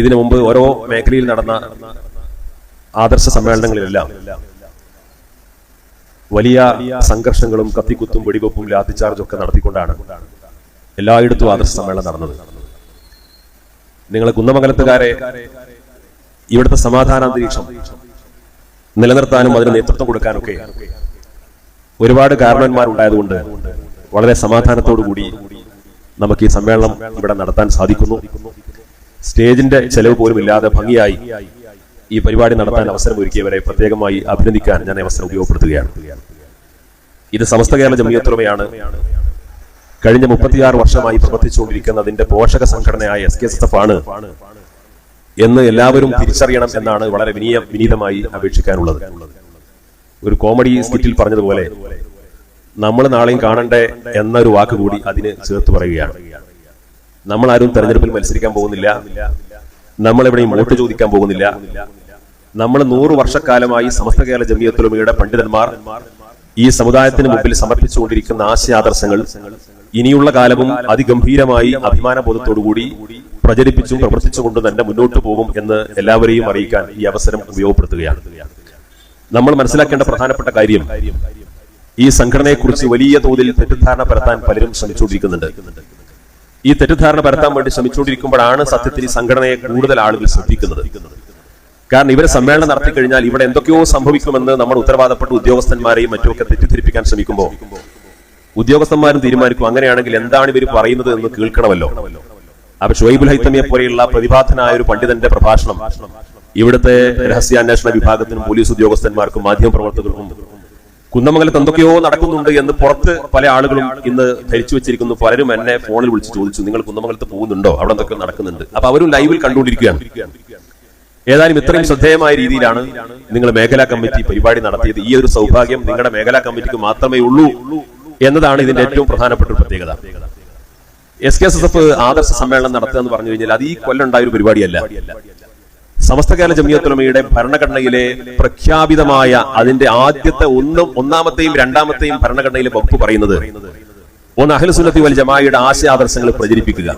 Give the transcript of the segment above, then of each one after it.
ഇതിനു മുമ്പ് ഓരോ മേഖലയിൽ നടന്ന ആദർശ സമ്മേളനങ്ങളിലെല്ലാം വലിയ സംഘർഷങ്ങളും കത്തിക്കുത്തും വെടിവെപ്പും ലാത്തിച്ചാർജും ഒക്കെ നടത്തിക്കൊണ്ടാണ് എല്ലായിടത്തും ആദർശ സമ്മേളനം നടന്നത്. നിങ്ങൾ കുന്നമംഗലത്തുകാരെ ഇവിടുത്തെ സമാധാനാന്തരീക്ഷം നിലനിർത്താനും അതിന് നേതൃത്വം കൊടുക്കാനൊക്കെ ഒരുപാട് കാരണന്മാരുണ്ടായതുകൊണ്ട് വളരെ സമാധാനത്തോടു കൂടി നമുക്ക് ഈ സമ്മേളനം ഇവിടെ നടത്താൻ സാധിക്കുന്നു. സ്റ്റേജിന്റെ ചെലവ് പോലും ഇല്ലാതെ ഭംഗിയായി ഈ പരിപാടി നടത്താൻ അവസരം ഒരുക്കിയവരെ പ്രത്യേകമായി അഭിനന്ദിക്കാൻ ഞാൻ അവസരം ഉപയോഗപ്പെടുത്തുകയാണ്. ഇത് സമസ്ത കേരള ജമിയത്തുറമയാണ് കഴിഞ്ഞ മുപ്പത്തിയാറ് വർഷമായി പ്രവർത്തിച്ചുകൊണ്ടിരിക്കുന്ന അതിന്റെ പോഷക സംഘടനയായ എസ് കെ എസ് എഫ് ആണ് എന്ന് എല്ലാവരും തിരിച്ചറിയണം എന്നാണ് വളരെ വിനീയ വിനീതമായി അപേക്ഷിക്കാനുള്ളത്. ഒരു കോമഡി സ്കിറ്റിൽ പറഞ്ഞതുപോലെ നമ്മൾ നാളെയും കാണണ്ടേ എന്നൊരു വാക്കുകൂടി അതിന് ചേർത്ത് പറയുകയാണ്. നമ്മൾ ആരും തെരഞ്ഞെടുപ്പിൽ മത്സരിക്കാൻ പോകുന്നില്ല. നമ്മൾ എവിടെയും വോട്ട് ചോദിക്കാൻ പോകുന്നില്ല. നമ്മൾ നൂറ് വർഷക്കാലമായി സമസ്ത കേരള ജമിയത്തുലമയുടെ പണ്ഡിതന്മാർ ഈ സമുദായത്തിന് മുമ്പിൽ സമർപ്പിച്ചുകൊണ്ടിരിക്കുന്ന ആശയാദർശങ്ങൾ ഇനിയുള്ള കാലവും അതിഗംഭീരമായി അഭിമാനബോധത്തോടുകൂടി പ്രചരിപ്പിച്ചും പ്രവർത്തിച്ചുകൊണ്ട് തന്നെ മുന്നോട്ട് പോകും എന്ന് എല്ലാവരെയും അറിയിക്കാൻ ഈ അവസരം ഉപയോഗപ്പെടുത്തുകയാണ്. നമ്മൾ മനസ്സിലാക്കേണ്ട പ്രധാനപ്പെട്ട കാര്യം ഈ സംഘടനയെക്കുറിച്ച് വലിയ തോതിൽ തെറ്റിദ്ധാരണ പരത്താൻ പലരും ശ്രമിച്ചുകൊണ്ടിരിക്കുന്നുണ്ട്. ഈ തെറ്റിദ്ധാരണ പരത്താൻ വേണ്ടി ശ്രമിച്ചുകൊണ്ടിരിക്കുമ്പോഴാണ് സത്യത്തിൽ ഈ സംഘടനയെ കൂടുതൽ ആളുകൾ ശ്രദ്ധിക്കുന്നത്. കാരണം ഇവരെ സമ്മേളനം നടത്തി കഴിഞ്ഞാൽ ഇവിടെ എന്തൊക്കെയോ സംഭവിക്കുമെന്ന് നമ്മൾ ഉത്തരവാദപ്പെട്ട ഉദ്യോഗസ്ഥന്മാരെയും മറ്റുമൊക്കെ തെറ്റിദ്ധരിപ്പിക്കാൻ ശ്രമിക്കുമ്പോൾ ഉദ്യോഗസ്ഥന്മാരും തീരുമാനിക്കും അങ്ങനെയാണെങ്കിൽ എന്താണ് ഇവർ പറയുന്നത് എന്ന് കേൾക്കണമല്ലോ. അപ്പൊ ഷുഹൈബുൽ ഹൈത്തമിയെ പോലെയുള്ള പ്രതിഭാധനായ ഒരു പണ്ഡിതന്റെ പ്രഭാഷണം ഇവിടുത്തെ രഹസ്യാന്വേഷണ വിഭാഗത്തിനും പോലീസ് ഉദ്യോഗസ്ഥന്മാർക്കും മാധ്യമ പ്രവർത്തകർക്കും കുന്നമംഗലത്ത് എന്തൊക്കെയോ നടക്കുന്നുണ്ട് എന്ന് പുറത്ത് പല ആളുകളും ഇന്ന് ധരിച്ചു വെച്ചിരിക്കുന്നു. പലരും എന്നെ ഫോണിൽ വിളിച്ച് ചോദിച്ചു നിങ്ങൾ കുന്നമംഗലത്ത് പോകുന്നുണ്ടോ? അവിടെ എന്തൊക്കെ നടക്കുന്നുണ്ട്? അപ്പൊ അവരും ലൈവിൽ കണ്ടുകൊണ്ടിരിക്കുകയാണ്. ഏതായാലും ഇത്രയും ശ്രദ്ധേയമായ രീതിയിലാണ് നിങ്ങൾ മേഖലാ കമ്മിറ്റി പരിപാടി നടത്തിയത്. ഈ ഒരു സൗഭാഗ്യം നിങ്ങളുടെ മേഖലാ കമ്മിറ്റിക്ക് മാത്രമേ ഉള്ളൂ എന്നതാണ് ഇതിന്റെ ഏറ്റവും പ്രധാനപ്പെട്ട ഒരു പ്രത്യേകത. S K S S F ആദർശ സമ്മേളനം നടത്തുക എന്ന് പറഞ്ഞു കഴിഞ്ഞാൽ അത് ഈ കൊല്ലുണ്ടായ ഒരു പരിപാടിയല്ല. സമസ്ത കേരള ജമിയത്തുലമയുടെ ഭരണഘടനയിലെ പ്രഖ്യാപിതമായ അതിന്റെ ആദ്യത്തെ ഒന്നും ഒന്നാമത്തെയും രണ്ടാമത്തെയും ഭരണഘടനയിലെ വകുപ്പ് പറയുന്നത് ഒന്ന് അഖിലസുന്നത്തി വൽ ജമാഅയുടെ ആശയാദർശങ്ങൾ പ്രചരിപ്പിക്കുക.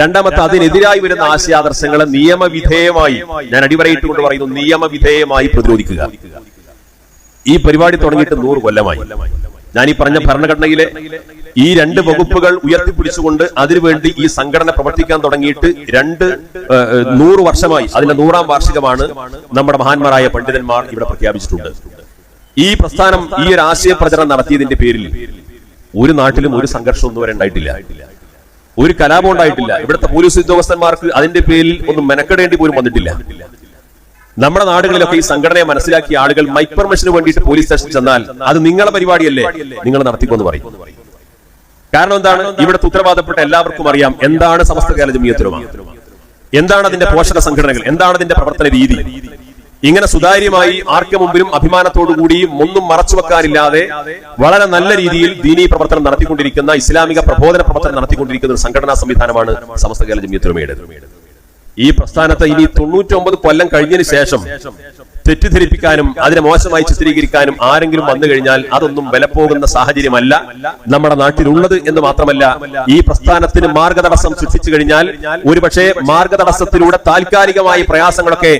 രണ്ടാമത്തെ അതിനെതിരായി വരുന്ന ആശയാദർശങ്ങളെ നിയമവിധേയമായി ഞാൻ അടിവരയിട്ടുകൊണ്ട് പറയുന്നു നിയമവിധേയമായി പ്രതിരോധിക്കുക. ഈ പരിപാടി തുടങ്ങിയിട്ട് നൂറ് കൊല്ലമായി. ഞാൻ ഈ പറഞ്ഞ ഭരണഘടനയിലെ ഈ രണ്ട് വകുപ്പുകൾ ഉയർത്തിപ്പിടിച്ചുകൊണ്ട് അതിനുവേണ്ടി ഈ സംഘടന പ്രവർത്തിക്കാൻ തുടങ്ങിയിട്ട് രണ്ട് നൂറ് വർഷമായി. അതിന്റെ നൂറാം വാർഷികമാണ് നമ്മുടെ മഹാന്മാരായ പണ്ഡിതന്മാർ ഇവിടെ പ്രഖ്യാപിച്ചിട്ടുണ്ട്. ഈ പ്രസ്ഥാനം ഈ ഒരു ആശയ പ്രചരണം നടത്തിയതിന്റെ പേരിൽ ഒരു നാട്ടിലും ഒരു സംഘർഷം ഒന്നും വരെ ഉണ്ടായിട്ടില്ല. ഒരു കലാപം ഉണ്ടായിട്ടില്ല. ഇവിടുത്തെ പോലീസ് ഉദ്യോഗസ്ഥന്മാർക്ക് അതിന്റെ പേരിൽ ഒന്നും മെനക്കെടേണ്ടി പോലും വന്നിട്ടില്ല. നമ്മുടെ നാടുകളിലൊക്കെ ഈ സംഘടനയെ മനസ്സിലാക്കിയ ആളുകൾ മൈക്ക് വേണ്ടിയിട്ട് പോലീസ് സ്റ്റേഷനിൽ ചെന്നാൽ അത് നിങ്ങളെ പരിപാടിയല്ലേ? നിങ്ങൾ നടത്തിക്കൊന്ന് പറയും. കാരണം എന്താണ്? ഇവിടുത്തെ ഉത്തരവാദപ്പെട്ട എല്ലാവർക്കും അറിയാം എന്താണ് സമസ്ത കേരള ജമിയത്തിലുമ എന്താണ് അതിന്റെ പോഷക സംഘടനകൾ? എന്താണ് അതിന്റെ പ്രവർത്തന രീതി? ഇങ്ങനെ സുതാര്യമായി ആർക്കു മുമ്പിലും അഭിമാനത്തോടുകൂടിയും ഒന്നും മറച്ചു വെക്കാനില്ലാതെ വളരെ നല്ല രീതിയിൽ ദീനീ പ്രവർത്തനം നടത്തിക്കൊണ്ടിരിക്കുന്ന ഇസ്ലാമിക പ്രബോധന പ്രവർത്തനം നടത്തിക്കൊണ്ടിരിക്കുന്ന ഒരു സംഘടനാ സംവിധാനമാണ് സമസ്ത കേരള ജമിയത്തുലമയുടെ ഈ പ്രസ്ഥാനത്തെ ഇനി തൊണ്ണൂറ്റൊമ്പത് കൊല്ലം കഴിഞ്ഞതിന് ശേഷം തെറ്റിദ്ധരിപ്പിക്കാനും അതിനെ മോശമായി ചിത്രീകരിക്കാനും ആരെങ്കിലും വന്നു കഴിഞ്ഞാൽ അതൊന്നും വിലപ്പോകുന്ന സാഹചര്യമല്ല. നമ്മുടെ നാട്ടിലുള്ളത് എന്ന് മാത്രമല്ല ഈ പ്രസ്ഥാനത്തിന് മാർഗതടസ്സം സൃഷ്ടിച്ചു കഴിഞ്ഞാൽ ഒരുപക്ഷെ മാർഗതടസ്സത്തിലൂടെ താൽക്കാലികമായ പ്രയാസങ്ങളൊക്കെ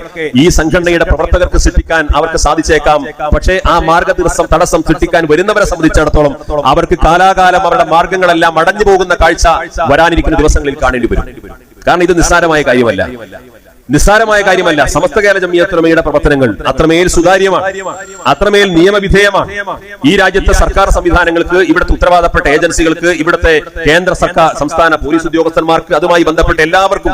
ഈ സംഘടനയുടെ പ്രവർത്തകർക്ക് സൃഷ്ടിക്കാൻ അവർക്ക് സാധിച്ചേക്കാം. പക്ഷേ ആ മാർഗതടസ്സം തടസ്സം സൃഷ്ടിക്കാൻ വരുന്നവരെ സംബന്ധിച്ചിടത്തോളം അവർക്ക് കാലാകാലം അവരുടെ മാർഗങ്ങളെല്ലാം അടഞ്ഞു പോകുന്ന കാഴ്ച വരാനിരിക്കുന്ന ദിവസങ്ങളിൽ കാണേണ്ടി വരും. കാരണം ഇത് നിസ്സാരമായ കാര്യമല്ല. നിസ്സാരമായ കാര്യമല്ല. സമസ്ത കേരള ജമിയത്തുലമയുടെ പ്രവർത്തനങ്ങൾ അത്രമേൽ സുതാര്യമാണ്. അത്രമേൽ നിയമവിധേയമാണ്. ഈ രാജ്യത്തെ സർക്കാർ സംവിധാനങ്ങൾക്ക് ഇവിടുത്തെ ഉത്തരവാദപ്പെട്ട ഏജൻസികൾക്ക് ഇവിടുത്തെ കേന്ദ്ര സർക്കാർ സംസ്ഥാന പോലീസ് ഉദ്യോഗസ്ഥന്മാർക്ക് അതുമായി ബന്ധപ്പെട്ട എല്ലാവർക്കും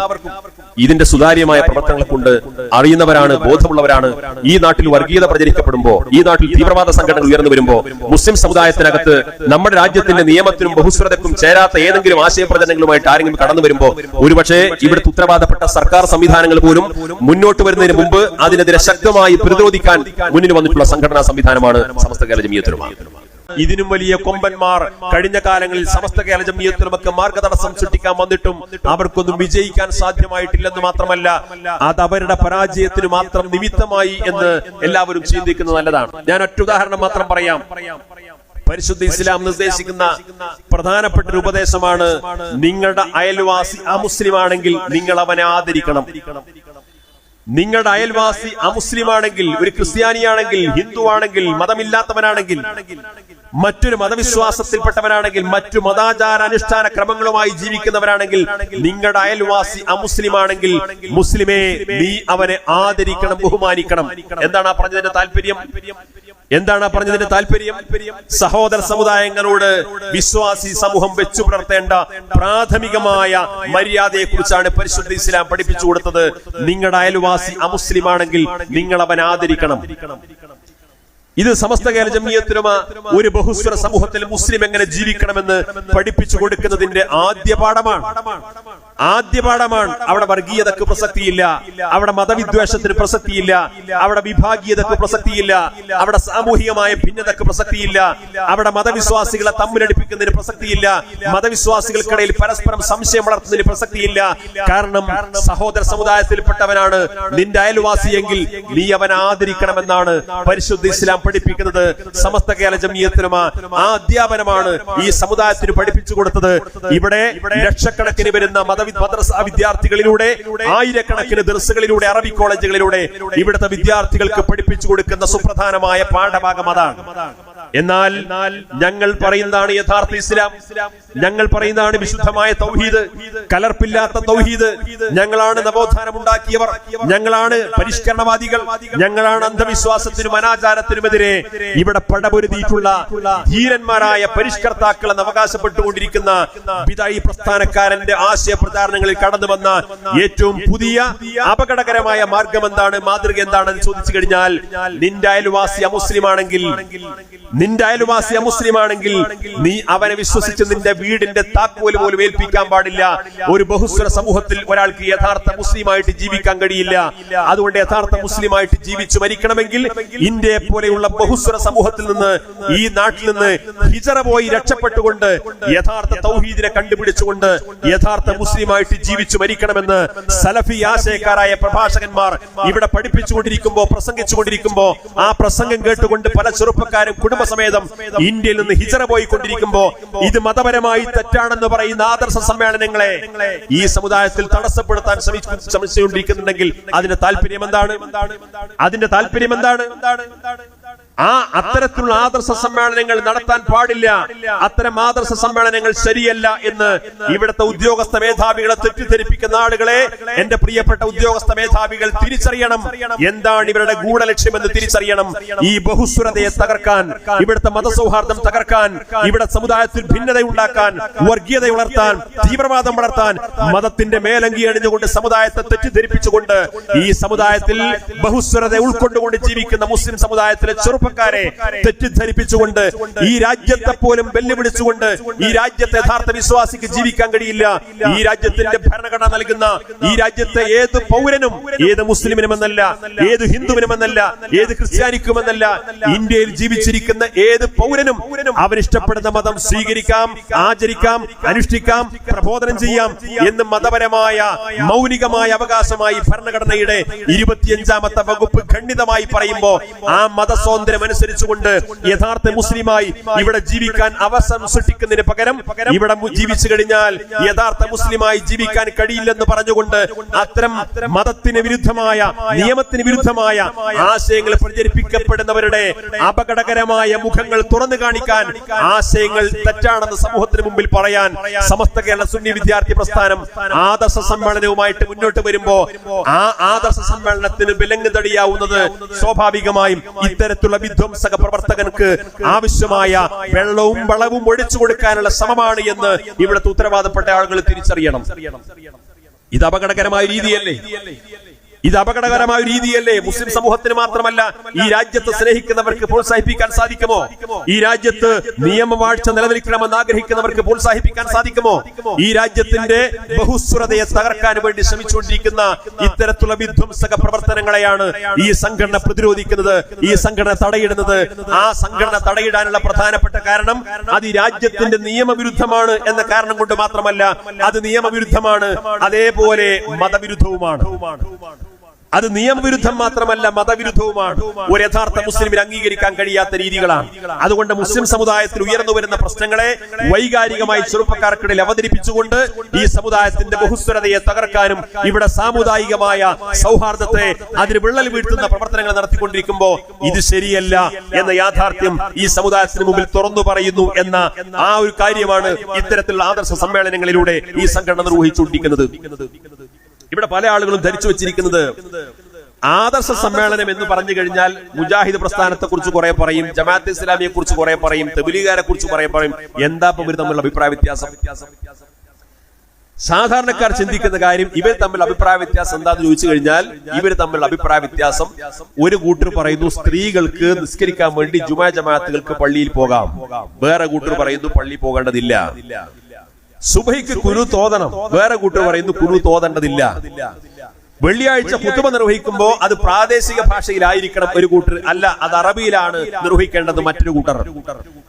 ഇതിന്റെ സുതാര്യമായ പ്രവർത്തനങ്ങളെ കൊണ്ട് അറിയുന്നവരാണ് ബോധമുള്ളവരാണ്. ഈ നാട്ടിൽ വർഗീയത പ്രചരിക്കപ്പെടുമ്പോ ഈ നാട്ടിൽ തീവ്രവാദ സംഘടനകൾ ഉയർന്നു വരുമ്പോ മുസ്ലിം സമുദായത്തിനകത്ത് നമ്മുടെ രാജ്യത്തിന്റെ നിയമത്തിനും ബഹുസ്വരതക്കും ചേരാത്ത ഏതെങ്കിലും ആശയപ്രചരണങ്ങളുമായിട്ട് ആരെങ്കിലും കടന്നു വരുമ്പോ ഒരുപക്ഷെ ഇവിടുത്തെ ഉത്തരവാദപ്പെട്ട സർക്കാർ സംവിധാനങ്ങൾ പോലും മുന്നോട്ട് വരുന്നതിന് മുമ്പ് അതിനെതിരെ ശക്തമായി പ്രതിരോധിക്കാൻ മുന്നിൽ വന്നിട്ടുള്ള സംഘടനാ സംവിധാനമാണ് സമസ്ത കേരള ജമിയത്തുലമ. ഇതിനും വലിയ കൊമ്പന്മാർ കഴിഞ്ഞ കാലങ്ങളിൽ സമസ്ത കേരള ജമിയത്തിലുമൊക്കെ മാർഗതടസ്സം സൃഷ്ടിക്കാൻ വന്നിട്ടും അവർക്കൊന്നും വിജയിക്കാൻ സാധ്യമായിട്ടില്ലെന്ന് മാത്രമല്ല അത് അവരുടെ പരാജയത്തിന് മാത്രം നിമിത്തമായി എന്ന് എല്ലാവരും ചിന്തിക്കുന്നത് നല്ലതാണ്. ഞാൻ ഒറ്റ ഉദാഹരണം മാത്രം പറയാം. പരിശുദ്ധ ഇസ്ലാം നിർദ്ദേശിക്കുന്ന പ്രധാനപ്പെട്ട ഒരു ഉപദേശമാണ് നിങ്ങളുടെ അയൽവാസി അമുസ്ലിം ആണെങ്കിൽ നിങ്ങൾ അവനെ ആദരിക്കണം. നിങ്ങളുടെ അയൽവാസി അമുസ്ലിമാണെങ്കിൽ ഒരു ക്രിസ്ത്യാനിയാണെങ്കിൽ ഹിന്ദു ആണെങ്കിൽ മതമില്ലാത്തവനാണെങ്കിൽ മറ്റൊരു മതവിശ്വാസത്തിൽപ്പെട്ടവനാണെങ്കിൽ മറ്റു മതാചാര അനുഷ്ഠാന ക്രമങ്ങളുമായി ജീവിക്കുന്നവരാണെങ്കിൽ നിങ്ങളുടെ അയൽവാസി അമുസ്ലിമാണെങ്കിൽ മുസ്ലിമേ നീ അവനെ ആദരിക്കണം ബഹുമാനിക്കണം. എന്താണ് ആ പറഞ്ഞതിന്റെ താല്പര്യം? എന്താണ് പറഞ്ഞതിന്റെ താല്പര്യം? സഹോദര സമുദായങ്ങളോട് വിശ്വാസി സമൂഹം വെച്ചു പുലർത്തേണ്ട പ്രാഥമികമായ മര്യാദയെ കുറിച്ചാണ് പരിശുദ്ധ ഇസ്ലാം പഠിപ്പിച്ചു കൊടുത്തത്. നിങ്ങളുടെ അയൽവാസി അമുസ്ലിമാണെങ്കിൽ നിങ്ങൾ അവൻ ആദരിക്കണം. ഇത് സമസ്ത കേരള ജമിയത്തിനുമ ഒരു ബഹുസ്വര സമൂഹത്തിൽ മുസ്ലിം എങ്ങനെ ജീവിക്കണമെന്ന് പഠിപ്പിച്ചു കൊടുക്കുന്നതിന്റെ ആദ്യ പാഠമാണ്. ആദ്യ പാഠമാണ്. അവിടെ വർഗീയതക്ക് പ്രസക്തിയില്ല. അവിടെ മതവിദ്വേഷത്തിന് പ്രസക്തിയില്ല. അവിടെ വിഭാഗീയതക്ക് പ്രസക്തിയില്ല. അവിടെ സാമൂഹികമായ ഭിന്നതക്ക് പ്രസക്തിയില്ല. അവിടെ മതവിശ്വാസികളെ തമ്മിലടിപ്പിക്കുന്നതിന് പ്രസക്തിയില്ല. മതവിശ്വാസികൾക്കിടയിൽ പരസ്പരം സംശയം വളർത്തുന്നതിന് പ്രസക്തിയില്ല. കാരണം സഹോദര സമുദായത്തിൽപ്പെട്ടവനാണ്. നിന്റെ അയൽവാസിയെങ്കിൽ നീ അവൻ ആദരിക്കണമെന്നാണ് പരിശുദ്ധ ഇസ്ലാം പഠിപ്പിക്കുന്നത് സമസ്ത കേരള ജമീയത്തിനും ആ അധ്യാപനമാണ് ഈ സമുദായത്തിന് പഠിപ്പിച്ചു കൊടുത്തത്. ഇവിടെ ലക്ഷക്കണക്കിന് വരുന്ന മദ്രസ വിദ്യാർത്ഥികളിലൂടെ ആയിരക്കണക്കിന് ദർസുകളിലൂടെ അറബി കോളേജുകളിലൂടെ ഇവിടുത്തെ വിദ്യാർത്ഥികൾക്ക് പഠിപ്പിച്ചു കൊടുക്കുന്ന സുപ്രധാനമായ പാഠഭാഗം അതാണ്. എന്നാൽ ഞങ്ങൾ പറയുന്നതാണ് യഥാർത്ഥ ഇസ്ലാം. ഞങ്ങൾ പറയുന്നതാണ് വിശുദ്ധമായ തൗഹീദ്. കലർപ്പില്ലാത്ത തൗഹീദ്. ഞങ്ങളാണ് നവോത്ഥാനം ഉണ്ടാക്കിയവർ. ഞങ്ങളാണ് പരിഷ്കരണവാദികൾ. ഞങ്ങളാണ് അന്ധവിശ്വാസത്തിനും അനാചാരത്തിനുമെതിരെ ഇവിടെ പടപൊരുതിയിട്ടുള്ള ധീരന്മാരായ പരിഷ്കർത്താക്കളെ അവകാശപ്പെട്ടുകൊണ്ടിരിക്കുന്ന വിതായി പ്രസ്ഥാനക്കാരന്റെ ആശയ പ്രചാരണങ്ങളിൽ കടന്നു വന്ന ഏറ്റവും പുതിയ അപകടകരമായ മാർഗം എന്താണ്? മാതൃക എന്താണെന്ന് ചോദിച്ചു കഴിഞ്ഞാൽ നിന്റെ അയൽവാസി അമുസ്ലിമാണെങ്കിൽ നിന്റെ അയൽവാസി അമുസ്ലിമാണെങ്കിൽ നീ അവനെ വിശ്വസിച്ച് നിന്റെ വീടിന്റെ താക്കോൽ പോലും ഏൽപ്പിക്കാൻ പാടില്ല. ഒരു ബഹുസ്വര സമൂഹത്തിൽ ഒരാൾക്ക് യഥാർത്ഥ മുസ്ലിമായിട്ട് ജീവിക്കാൻ കഴിയില്ല. അതുകൊണ്ട് യഥാർത്ഥ മുസ്ലിമായിട്ട് ജീവിച്ചു മരിക്കണമെങ്കിൽ ഇന്ത്യയെ പോലെയുള്ള ബഹുസ്വര സമൂഹത്തിൽ നിന്ന് ഈ നാട്ടിൽ നിന്ന് ഹിജറ പോയി രക്ഷപ്പെട്ടുകൊണ്ട് യഥാർത്ഥ തൗഹീദിനെ കണ്ടുപിടിച്ചുകൊണ്ട് യഥാർത്ഥ മുസ്ലിമായിട്ട് ജീവിച്ചു മരിക്കണമെന്ന് സലഫി ആശയക്കാരായ പ്രഭാഷകന്മാർ ഇവിടെ പഠിപ്പിച്ചുകൊണ്ടിരിക്കുമ്പോ പ്രസംഗിച്ചുകൊണ്ടിരിക്കുമ്പോ ആ പ്രസംഗം കേട്ടുകൊണ്ട് പല ചെറുപ്പക്കാരും കുടുംബസമേതം ഇന്ത്യയിൽ നിന്ന് ഹിജറ പോയിക്കൊണ്ടിരിക്കുമ്പോ ഇത് മതപരമായി തെറ്റാണെന്ന് പറയുന്ന ആദർശ സമ്മേളനങ്ങളെ ഈ സമുദായത്തിൽ തടസ്സപ്പെടുത്താൻ ശ്രമിച്ചു ശ്രമിച്ചുകൊണ്ടിരിക്കുന്നുണ്ടെങ്കിൽ അതിന്റെ താല്പര്യം എന്താണ്? അതിന്റെ താല്പര്യം എന്താണ്? ആ അത്തരത്തിലുള്ള ആദർശ സമ്മേളനങ്ങൾ നടത്താൻ പാടില്ല. അത്തരം ആദർശ സമ്മേളനങ്ങൾ ശരിയല്ല എന്ന് ഇവിടുത്തെ ഉദ്യോഗസ്ഥ മേധാവികളെ തെറ്റിദ്ധരിപ്പിക്കുന്ന ആളുകളെ എന്റെ പ്രിയപ്പെട്ട ഉദ്യോഗസ്ഥ മേധാവികൾ തിരിച്ചറിയണം. എന്താണ് ഇവരുടെ ഗൂഢലക്ഷ്യമെന്ന് തിരിച്ചറിയണം. ഈ ബഹുസ്വരതയെ തകർക്കാൻ ഇവിടുത്തെ മതസൗഹാർദ്ദം തകർക്കാൻ ഇവിടെ സമുദായത്തിൽ ഭിന്നത ഉണ്ടാക്കാൻ വർഗീയത വളർത്താൻ തീവ്രവാദം വളർത്താൻ മതത്തിന്റെ മേലങ്കി അണിഞ്ഞുകൊണ്ട് സമുദായത്തെ തെറ്റിദ്ധരിപ്പിച്ചുകൊണ്ട് ഈ സമുദായത്തിൽ ബഹുസ്വരത ഉൾക്കൊണ്ടുകൊണ്ട് ജീവിക്കുന്ന മുസ്ലിം സമുദായത്തിലെ ചെറുപ്പക്കാരെ തെറ്റിദ്ധരിപ്പിച്ചുകൊണ്ട് ഈ രാജ്യത്തെ പോലും വെല്ലുവിളിച്ചുകൊണ്ട് ഈ രാജ്യത്തെ യഥാർത്ഥ വിശ്വാസിക്ക് ജീവിക്കാൻ കഴിയില്ല. ഈ രാജ്യത്തിന്റെ ഭരണഘടന നൽകുന്ന ഈ രാജ്യത്തെ ഏത് പൗരനും ഏത് മുസ്ലിമിനുമെന്നല്ല ഏത് ഹിന്ദുവിനുമെന്നല്ല ഏത് ക്രിസ്ത്യാനിക്കുമെന്നല്ല ഇന്ത്യയിൽ ജീവിച്ചിരിക്കുന്ന ഏത് പൗരനും അവരിഷ്ടപ്പെടുന്ന മതം സ്വീകരിക്കാം ആചരിക്കാം അനുഷ്ഠിക്കാം പ്രബോധനം ചെയ്യാം എന്ന് മതപരമായ മൗലികമായ അവകാശമായി ഭരണഘടനയുടെ ഇരുപത്തിയഞ്ചാമത്തെ വകുപ്പ് ഖണ്ഡിതമായി പറയുമ്പോ ആ മതസ്വാതന്ത്ര്യം അനുസരിച്ചുകൊണ്ട് യഥാർത്ഥ മുസ്ലിമായി ഇവിടെ ജീവിക്കാൻ അവസരം സൃഷ്ടിക്കുന്നതിന് പകരം ഇവിടെ ജീവിച്ചു കഴിഞ്ഞാൽ യഥാർത്ഥ മുസ്ലിമായി ജീവിക്കാൻ കഴിയില്ലെന്ന് പറഞ്ഞുകൊണ്ട് അത്തരം മതത്തിന് വിരുദ്ധമായ നിയമത്തിന് വിരുദ്ധമായ ആശയങ്ങൾ പ്രചരിപ്പിക്കപ്പെടുന്നവരുടെ അപകടകരമായ മുഖങ്ങൾ തുറന്നു കാണിക്കാൻ ആശയങ്ങൾ തെറ്റാണെന്ന് സമൂഹത്തിന് മുമ്പിൽ പറയാൻ സമസ്ത കേരള സുന്നി വിദ്യാർത്ഥി പ്രസ്ഥാനം ആദർശ സമ്മേളനവുമായിട്ട് മുന്നോട്ട് വരുമ്പോ ആ ആദർശ സമ്മേളനത്തിന് വിലങ്ങ് തടിയാവുന്നത് സ്വാഭാവികമായും ഇത്തരത്തിലുള്ള വിധ്വംസക പ്രവർത്തകർക്ക് ആവശ്യമായ വെള്ളവും വളവും ഒഴിച്ചു കൊടുക്കാനുള്ള ശ്രമമാണ് എന്ന് ഇവിടുത്തെ ഉത്തരവാദപ്പെട്ട ആളുകൾ തിരിച്ചറിയണം. ഇത് അപകടകരമായ രീതിയല്ലേ? ഇത് അപകടകരമായ രീതിയല്ലേ? മുസ്ലിം സമൂഹത്തിന് മാത്രമല്ല ഈ രാജ്യത്തെ സ്നേഹിക്കുന്നവർക്ക് പ്രോത്സാഹിപ്പിക്കാൻ സാധിക്കുമോ? ഈ രാജ്യത്ത് നിയമവാഴ്ച നിലനിൽക്കണമെന്ന് ആഗ്രഹിക്കുന്നവർക്ക് പ്രോത്സാഹിപ്പിക്കാൻ സാധിക്കുമോ? ഈ രാജ്യത്തിന്റെ ബഹുസ്വരതയെ തകർക്കാൻ വേണ്ടി ശ്രമിച്ചുകൊണ്ടിരിക്കുന്ന ഇത്തരത്തിലുള്ള വിധ്വംസക പ്രവർത്തനങ്ങളെയാണ് ഈ സംഘടന പ്രതിരോധിക്കുന്നത് ഈ സംഘടന തടയിടുന്നത്. ആ സംഘടന തടയിടാനുള്ള പ്രധാനപ്പെട്ട കാരണം അത് ഈ രാജ്യത്തിന്റെ നിയമവിരുദ്ധമാണ് എന്ന കാരണം കൊണ്ട് മാത്രമല്ല അത് നിയമവിരുദ്ധമാണ് അതേപോലെ മതവിരുദ്ധവുമാണ്. അത് നിയമവിരുദ്ധം മാത്രമല്ല മതവിരുദ്ധവുമാണ്. ഒരു യഥാർത്ഥ മുസ്ലിമിന് അംഗീകരിക്കാൻ കഴിയാത്ത രീതികളാണ്. അതുകൊണ്ട് മുസ്ലിം സമുദായത്തിൽ ഉയർന്നു വരുന്ന പ്രശ്നങ്ങളെ വൈകാരികമായി ചെറുപ്പക്കാർക്കിടയിൽ അവതരിപ്പിച്ചുകൊണ്ട് ഈ സമുദായത്തിന്റെ ബഹുസ്വരതയെ തകർക്കാനും ഇവിടെ സാമുദായികമായ സൗഹാർദ്ദത്തെ അതിന് വിള്ളൽ വീഴ്ത്തുന്ന പ്രവർത്തനങ്ങൾ നടത്തിക്കൊണ്ടിരിക്കുമ്പോൾ ഇത് ശരിയല്ല എന്ന യാഥാർത്ഥ്യം ഈ സമുദായത്തിന് മുമ്പിൽ തുറന്നു പറയുന്നു എന്ന ആ ഒരു കാര്യമാണ് ഇത്തരത്തിലുള്ള ആദർശ സമ്മേളനങ്ങളിലൂടെ ഈ സംഘടന നിർവഹിച്ചുകൊണ്ടിരിക്കുന്നത്. ഇവിടെ പല ആളുകളും ധരിച്ചു വെച്ചിരിക്കുന്നത് ആദർശ സമ്മേളനം എന്ന് പറഞ്ഞു കഴിഞ്ഞാൽ മുജാഹിദ് പ്രസ്ഥാനത്തെ കുറിച്ച് കുറെ പറയും ജമാഅത്ത് ഇസ്ലാമിയെ കുറിച്ച് കുറെ പറയും തെബിലികാരെ കുറിച്ച് കുറെ പറയും. എന്താ ഇവർ തമ്മിലുള്ള അഭിപ്രായ വ്യത്യാസം? സാധാരണക്കാർ ചിന്തിക്കുന്ന കാര്യം ഇവർ തമ്മിൽ അഭിപ്രായ വ്യത്യാസം എന്താന്ന് ചോദിച്ചു കഴിഞ്ഞാൽ ഇവർ തമ്മിൽ അഭിപ്രായ വ്യത്യാസം ഒരു കൂട്ടർ പറയുന്നു സ്ത്രീകൾക്ക് നിസ്കരിക്കാൻ വേണ്ടി ജുമാ ജമാഅത്തുകൾക്ക് പള്ളിയിൽ പോകാം. വേറെ കൂട്ടർ പറയുന്നു പള്ളി പോകേണ്ടതില്ല. സുബൈക്ക് കുരു തോതണം. വേറെ കൂട്ടർ പറയുന്നു കുരു തോതേണ്ടതില്ല. വെള്ളിയാഴ്ച കുത്തുമ നിർവഹിക്കുമ്പോൾ അത് പ്രാദേശിക ഭാഷയിലായിരിക്കണം ഒരു കൂട്ടർ. അല്ല അത് അറബിയിലാണ് നിർവഹിക്കേണ്ടത് മറ്റൊരു കൂട്ടർ.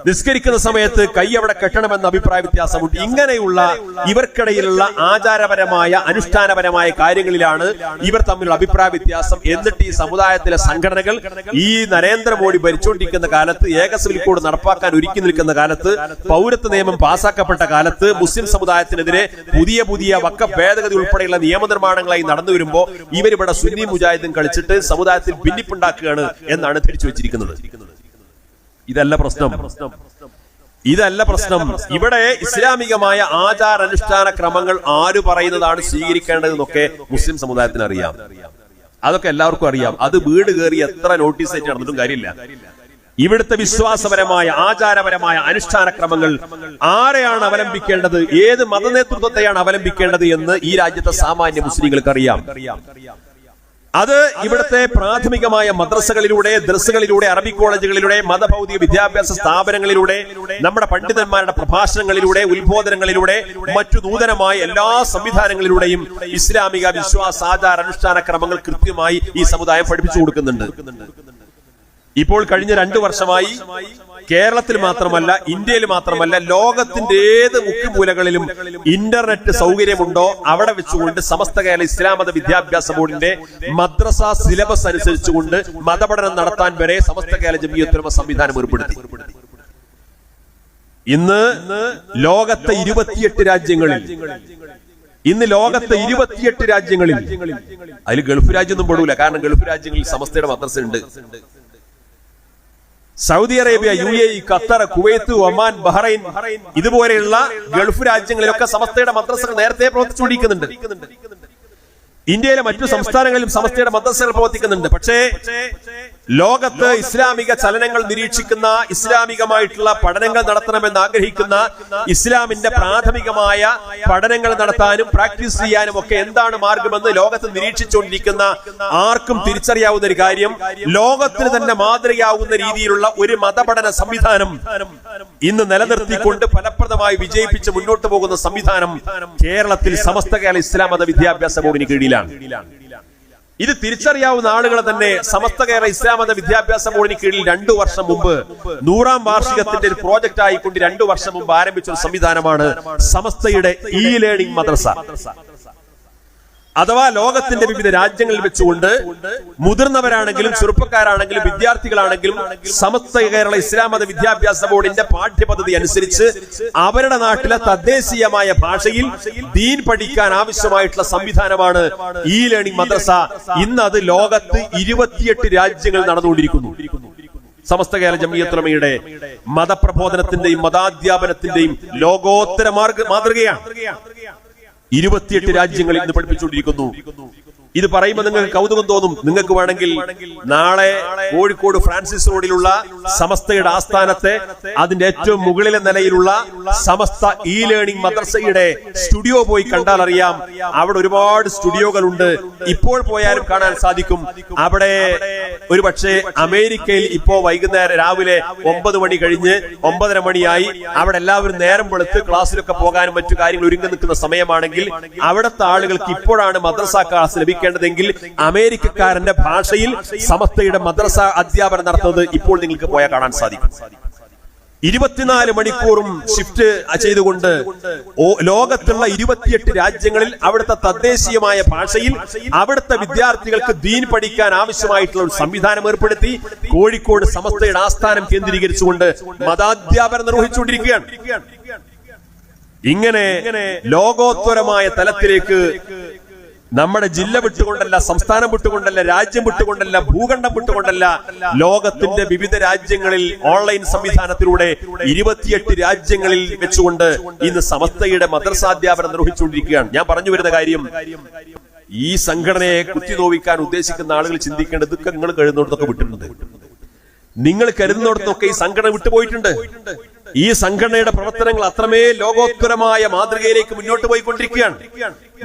നിസ്കരിക്കുന്ന സമയത്ത് കൈ അവിടെ കെട്ടണമെന്ന അഭിപ്രായ വ്യത്യാസമുണ്ട്. ഇങ്ങനെയുള്ള ഇവർക്കിടയിലുള്ള ആചാരപരമായ അനുഷ്ഠാനപരമായ കാര്യങ്ങളിലാണ് ഇവർ തമ്മിലുള്ള അഭിപ്രായ വ്യത്യാസം. എന്നിട്ട് ഈ സമുദായത്തിലെ സംഘടനകൾ ഈ നരേന്ദ്രമോദി ഭരിച്ചുകൊണ്ടിരിക്കുന്ന കാലത്ത് ഏകസിവിൽ കൂടെ കോഡ് നടപ്പാക്കാൻ ഒരുക്കി നിൽക്കുന്ന കാലത്ത് പൗരത്വ നിയമം പാസാക്കപ്പെട്ട കാലത്ത് മുസ്ലിം സമുദായത്തിനെതിരെ പുതിയ പുതിയ വക്ക ഭേദഗതി ഉൾപ്പെടെയുള്ള നിയമനിർമ്മാണങ്ങളായി നടന്നു വരുമ്പോൾ ഇവരിവിടെ സുന്നി മുജാഹിദും കളിച്ചിട്ട് സമുദായത്തിൽ ഭിന്നിപ്പുണ്ടാക്കുകയാണ് എന്നാണ് ധരിച്ചു വെച്ചിരിക്കുന്നത്. ഇതല്ല പ്രശ്നം. ഇതല്ല പ്രശ്നം. ഇവിടെ ഇസ്ലാമികമായ ആചാരാനുഷ്ഠാന ക്രമങ്ങൾ ആര് പറയുന്നതാണ് സ്വീകരിക്കേണ്ടതെന്നൊക്കെ മുസ്ലിം സമുദായത്തിന് അറിയാം അതൊക്കെ എല്ലാവർക്കും അറിയാം. അത് വീട് കയറി എത്ര നോട്ടീസ് ആയിട്ട് നടന്നിട്ടും കാര്യമില്ല. ഇവിടുത്തെ വിശ്വാസപരമായ ആചാരപരമായ അനുഷ്ഠാന ക്രമങ്ങൾ ആരെയാണ് അവലംബിക്കേണ്ടത്? ഏത് മതനേതൃത്വത്തെയാണ് അവലംബിക്കേണ്ടത് എന്ന് ഈ രാജ്യത്തെ സാമാന്യ മുസ്ലിങ്ങൾക്ക് അറിയാം അത് ഇവിടുത്തെ പ്രാഥമികമായ മദ്രസകളിലൂടെ ദർസുകളിലൂടെ അറബി കോളേജുകളിലൂടെ മതഭൗതിക വിദ്യാഭ്യാസ സ്ഥാപനങ്ങളിലൂടെ നമ്മുടെ പണ്ഡിതന്മാരുടെ പ്രഭാഷണങ്ങളിലൂടെ ഉത്ബോധനങ്ങളിലൂടെ മറ്റു നൂതനമായ എല്ലാ സംവിധാനങ്ങളിലൂടെയും ഇസ്ലാമിക വിശ്വാസ ആചാര അനുഷ്ഠാന ക്രമങ്ങൾ കൃത്യമായി ഈ സമുദായം പഠിപ്പിച്ചു കൊടുക്കുന്നുണ്ട്. ഇപ്പോൾ കഴിഞ്ഞ രണ്ടു വർഷമായി കേരളത്തിൽ മാത്രമല്ല ഇന്ത്യയിൽ മാത്രമല്ല ലോകത്തിന്റെ ഏത് മുഖ്യമൂലകളിലും ഇന്റർനെറ്റ് സൗകര്യമുണ്ടോ അവിടെ വെച്ചുകൊണ്ട് സമസ്ത കേരള ഇസ്ലാം മത വിദ്യാഭ്യാസ ബോർഡിന്റെ മദ്രസ സിലബസ് അനുസരിച്ചുകൊണ്ട് മതപഠനം നടത്താൻ വരെ സമസ്ത കേരള ജമീയത്തുലമ സംവിധാനം ഏർപ്പെടുത്തി. ഇന്ന് ലോകത്തെ ഇരുപത്തിയെട്ട് രാജ്യങ്ങളിൽ ഇന്ന് ലോകത്തെ ഇരുപത്തിയെട്ട് രാജ്യങ്ങളിൽ അതിൽ ഗൾഫ് രാജ്യമൊന്നും പെടൂല കാരണം ഗൾഫ് രാജ്യങ്ങളിൽ സമസ്തയുടെ മദ്രസ ഉണ്ട് Saudi Arabia U A E Qatar Kuwait Oman Bahrain ഇതുപോലെയുള്ള ഗൾഫ് രാജ്യങ്ങളിലൊക്കെ സമസ്തയുടെ മദ്രസകൾ നേരത്തെ പ്രവർത്തിച്ചുകൊണ്ടിരിക്കുന്നുണ്ട്. ഇന്ത്യയിലെ മറ്റു സംസ്ഥാനങ്ങളിലും സമസ്തയുടെ മദ്രസകൾ പ്രവർത്തിക്കുന്നുണ്ട്. പക്ഷേ ലോകത്ത് ഇസ്ലാമിക ചലനങ്ങൾ നിരീക്ഷിക്കുന്ന ഇസ്ലാമികമായിട്ടുള്ള പഠനങ്ങൾ നടത്തണമെന്ന് ആഗ്രഹിക്കുന്ന ഇസ്ലാമിന്റെ പ്രാഥമികമായ പഠനങ്ങൾ നടത്താനും പ്രാക്ടീസ് ചെയ്യാനും ഒക്കെ എന്താണ് മാർഗമെന്ന് ലോകത്ത് നിരീക്ഷിച്ചുകൊണ്ടിരിക്കുന്ന ആർക്കും തിരിച്ചറിയാവുന്ന ഒരു കാര്യം ലോകത്തിന് തന്നെ മാതൃകയാവുന്ന രീതിയിലുള്ള ഒരു മതപഠന സംവിധാനം ഇന്ന് നിലനിർത്തിക്കൊണ്ട് ഫലപ്രദമായി വിജയിപ്പിച്ച് മുന്നോട്ട് പോകുന്ന സംവിധാനം കേരളത്തിൽ സമസ്ത കേരള ഇസ്ലാം മത വിദ്യാഭ്യാസ ബോർഡിന് കീഴിലാണ് ഇത് തിരിച്ചറിയാവുന്ന ആളുകളെ തന്നെ സമസ്ത കേരള ഇസ്ലാം മത വിദ്യാഭ്യാസ ബോർഡിന് കീഴിൽ രണ്ടു വർഷം മുമ്പ് നൂറാം വാർഷികത്തിന്റെ ഒരു പ്രോജക്റ്റ് ആയിക്കൊണ്ട് രണ്ടു വർഷം മുമ്പ് ആരംഭിച്ച ഒരു സംവിധാനമാണ് സമസ്തയുടെ ഇ ലേണിംഗ് മദ്രസ. അഥവാ ലോകത്തിന്റെ വിവിധ രാജ്യങ്ങളിൽ വെച്ചുകൊണ്ട് മുതിർന്നവരാണെങ്കിലും ചെറുപ്പക്കാരാണെങ്കിലും വിദ്യാർത്ഥികളാണെങ്കിലും സമസ്ത കേരള ഇസ്ലാം മത വിദ്യാഭ്യാസ ബോർഡിന്റെ പാഠ്യപദ്ധതി അനുസരിച്ച് അവരുടെ നാട്ടിലെ തദ്ദേശീയമായ ഭാഷയിൽ ദീൻ പഠിക്കാൻ ആവശ്യമായിട്ടുള്ള സംവിധാനമാണ് ഇ ലേണിംഗ് മദ്രസ. ഇന്ന് അത് ലോകത്ത് ഇരുപത്തിയെട്ട് രാജ്യങ്ങൾ നടന്നുകൊണ്ടിരിക്കുന്നു. സമസ്ത കേരള ജമിയത്തുലമയുടെ മതപ്രബോധനത്തിന്റെയും മതാധ്യാപനത്തിന്റെയും ലോകോത്തര മാർഗ മാതൃകയാണ്. ഇരുപത്തിയെട്ട് രാജ്യങ്ങളിൽ ഇന്ന് പഠിപ്പിച്ചുകൊണ്ടിരിക്കുന്നു. ഇത് പറയുമ്പോൾ നിങ്ങൾക്ക് കൗതുകം തോന്നും. നിങ്ങൾക്ക് വേണമെങ്കിൽ നാളെ കോഴിക്കോട് ഫ്രാൻസിസ് റോഡിലുള്ള സമസ്തയുടെ ആസ്ഥാനത്തെ അതിന്റെ ഏറ്റവും മുകളിലെ നിലയിലുള്ള സമസ്ത ഇ ലേണിംഗ് മദ്രസയുടെ സ്റ്റുഡിയോ പോയി കണ്ടാൽ അറിയാം. അവിടെ ഒരുപാട് സ്റ്റുഡിയോകളുണ്ട്. ഇപ്പോൾ പോയാലും കാണാൻ സാധിക്കും. അവിടെ ഒരു പക്ഷേ അമേരിക്കയിൽ ഇപ്പോ വൈകുന്നേരം രാവിലെ ഒമ്പത് മണി കഴിഞ്ഞ് ഒമ്പതര മണിയായി അവിടെ എല്ലാവരും നേരം വെളുത്ത് ക്ലാസ്സിലൊക്കെ പോകാനും മറ്റു കാര്യങ്ങൾ ഒരുങ്ങി നിൽക്കുന്ന സമയമാണെങ്കിൽ അവിടുത്തെ ആളുകൾക്ക് ഇപ്പോഴാണ് മദ്രസ ക്ലാസ് ലഭിക്കേണ്ടതെങ്കിൽ അമേരിക്കക്കാരന്റെ ഭാഷയിൽ സമസ്തയുടെ മദ്രസ അധ്യാപനം നടത്തുന്നത് ഇപ്പോൾ നിങ്ങൾക്ക് പോയാൽ കാണാൻ സാധിക്കും. ഇരുപത്തിനാല് മണിക്കൂറും ഷിഫ്റ്റ് ചെയ്തുകൊണ്ട് ലോകത്തുള്ള ഇരുപത്തിയെട്ട് രാജ്യങ്ങളിൽ അവിടുത്തെ തദ്ദേശീയമായ ഭാഷയിൽ അവിടുത്തെ വിദ്യാർത്ഥികൾക്ക് ദീൻ പഠിക്കാൻ ആവശ്യമായിട്ടുള്ള ഒരു സംവിധാനം ഏർപ്പെടുത്തി കോഴിക്കോട് സമസ്തയുടെ ആസ്ഥാനം കേന്ദ്രീകരിച്ചുകൊണ്ട് മതാധ്യാപനം നിർവഹിച്ചുകൊണ്ടിരിക്കുകയാണ്. ഇങ്ങനെ ലോകോത്തരമായ തലത്തിലേക്ക് നമ്മുടെ ജില്ല വിട്ടുകൊണ്ടല്ല സംസ്ഥാനം വിട്ടുകൊണ്ടല്ല രാജ്യം വിട്ടുകൊണ്ടല്ല ഭൂഖണ്ഡം വിട്ടുകൊണ്ടല്ല ലോകത്തിന്റെ വിവിധ രാജ്യങ്ങളിൽ ഓൺലൈൻ സംവിധാനത്തിലൂടെ ഇരുപത്തിയെട്ട് രാജ്യങ്ങളിൽ വെച്ചുകൊണ്ട് ഇന്ന് സമസ്തയുടെ മദ്രസാധ്യാപനം നിർവഹിച്ചുകൊണ്ടിരിക്കുകയാണ്. ഞാൻ പറഞ്ഞു വരുന്ന കാര്യം ഈ സംഘടനയെ കുത്തിനോവിക്കാൻ ഉദ്ദേശിക്കുന്ന ആളുകൾ ചിന്തിക്കേണ്ടത് ദുഃഖങ്ങൾ നിങ്ങൾ കഴുന്നിടത്തൊക്കെ വിട്ടിട്ടുണ്ട്. നിങ്ങൾ കരുതുന്നിടത്തൊക്കെ ഈ സംഘടന വിട്ടുപോയിട്ടുണ്ട്. ഈ സംഘടനയുടെ പ്രവർത്തനങ്ങൾ അത്രമേ ലോകോത്തരമായ മാതൃകയിലേക്ക് മുന്നോട്ട് പോയിക്കൊണ്ടിരിക്കുകയാണ്.